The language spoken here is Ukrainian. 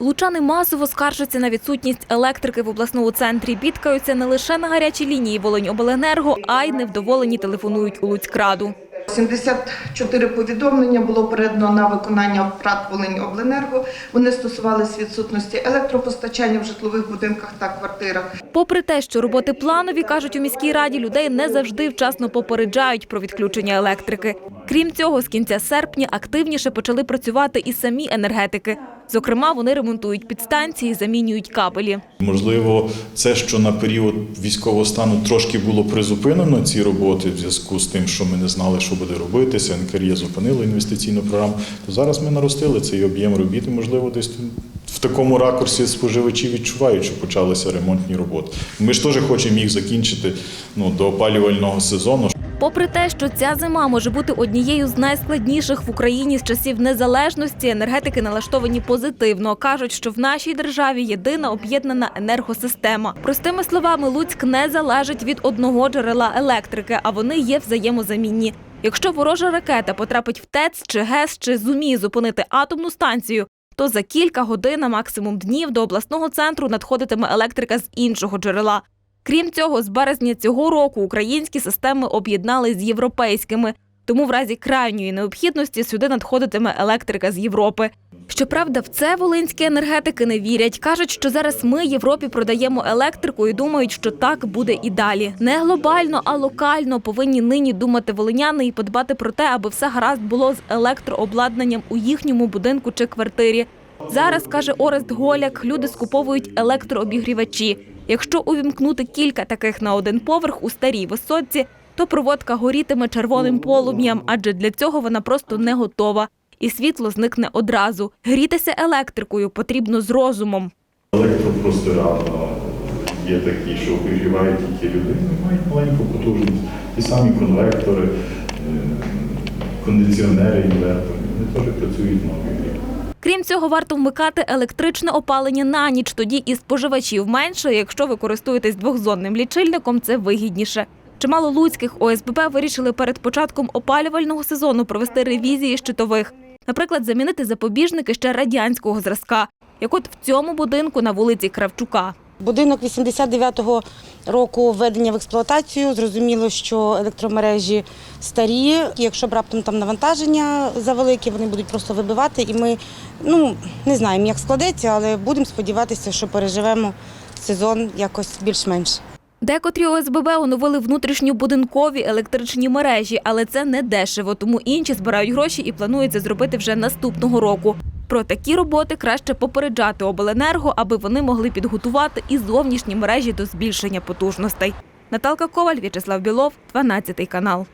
Лучани масово скаржаться на відсутність електрики в обласному центрі. Бідкаються не лише на гарячій лінії Волиньобленерго, а й невдоволені телефонують у Луцькраду. 74 повідомлення було передано на виконання ПРАТ «Волиньобленерго». Вони стосувалися відсутності електропостачання в житлових будинках та квартирах. Попри те, що роботи планові, кажуть у міській раді, людей не завжди вчасно попереджають про відключення електрики. Крім цього, з кінця серпня активніше почали працювати і самі енергетики. Зокрема, вони ремонтують підстанції, замінюють кабелі. Можливо, це, що на період військового стану трошки було призупинено ці роботи в зв'язку з тим, що ми не знали, що буде робитися. НКРЄ зупинило інвестиційну програму. То зараз ми наростили цей об'єм робіт, можливо, десь в такому ракурсі споживачі відчувають, що почалися ремонтні роботи. Ми ж теж хочемо їх закінчити ну, до опалювального сезону. Попри те, що ця зима може бути однією з найскладніших в Україні з часів незалежності, енергетики налаштовані позитивно. кажуть, що в нашій державі єдина об'єднана енергосистема. Простими словами, Луцьк не залежить від одного джерела електрики, а вони є взаємозамінні. Якщо ворожа ракета потрапить в ТЕЦ чи ГЕС чи зуміє зупинити атомну станцію, то за кілька годин, максимум днів, до обласного центру надходитиме електрика з іншого джерела. Крім цього, з березня цього року українські системи об'єднали з європейськими, тому в разі крайньої необхідності сюди надходитиме електрика з Європи. Щоправда, в це волинські енергетики не вірять. кажуть, що зараз ми Європі продаємо електрику і думають, що так буде і далі. Не глобально, а локально повинні нині думати волиняни і подбати про те, аби все гаразд було з електрообладнанням у їхньому будинку чи квартирі. Зараз каже Орест Голяк, люди скуповують електрообігрівачі. Якщо увімкнути кілька таких на один поверх у старій висотці, то проводка горітиме червоним полум'ям, адже для цього вона просто не готова. І світло зникне одразу. Грітися електрикою потрібно з розумом. Електропростира є такі, що обігрівають тільки люди, вони мають маленьку потужність. Ті самі конвектори, е, кондиціонери, інвертори, вони теж працюють на обігрів. Крім цього, варто вмикати електричне опалення на ніч. Тоді і споживачів менше. Якщо ви користуєтесь двохзонним лічильником, це вигідніше. Чимало луцьких ОСББ вирішили перед початком опалювального сезону провести ревізії щитових. Наприклад, замінити запобіжники ще радянського зразка, як от в цьому будинку на вулиці Кравчука. Будинок 89-го року введення в експлуатацію. Зрозуміло, що електромережі старі. Якщо б раптом там навантаження завелике, вони будуть просто вибивати. І ми ну не знаємо, як складеться, але будемо сподіватися, що переживемо сезон якось більш-менш. Декотрі ОСББ оновили внутрішньобудинкові електричні мережі, але це не дешево, тому інші збирають гроші і планують це зробити вже наступного року. Про такі роботи краще попереджати обленерго, аби вони могли підготувати і зовнішні мережі до збільшення потужностей. Наталка Коваль, В'ячеслав Білов, 12 канал.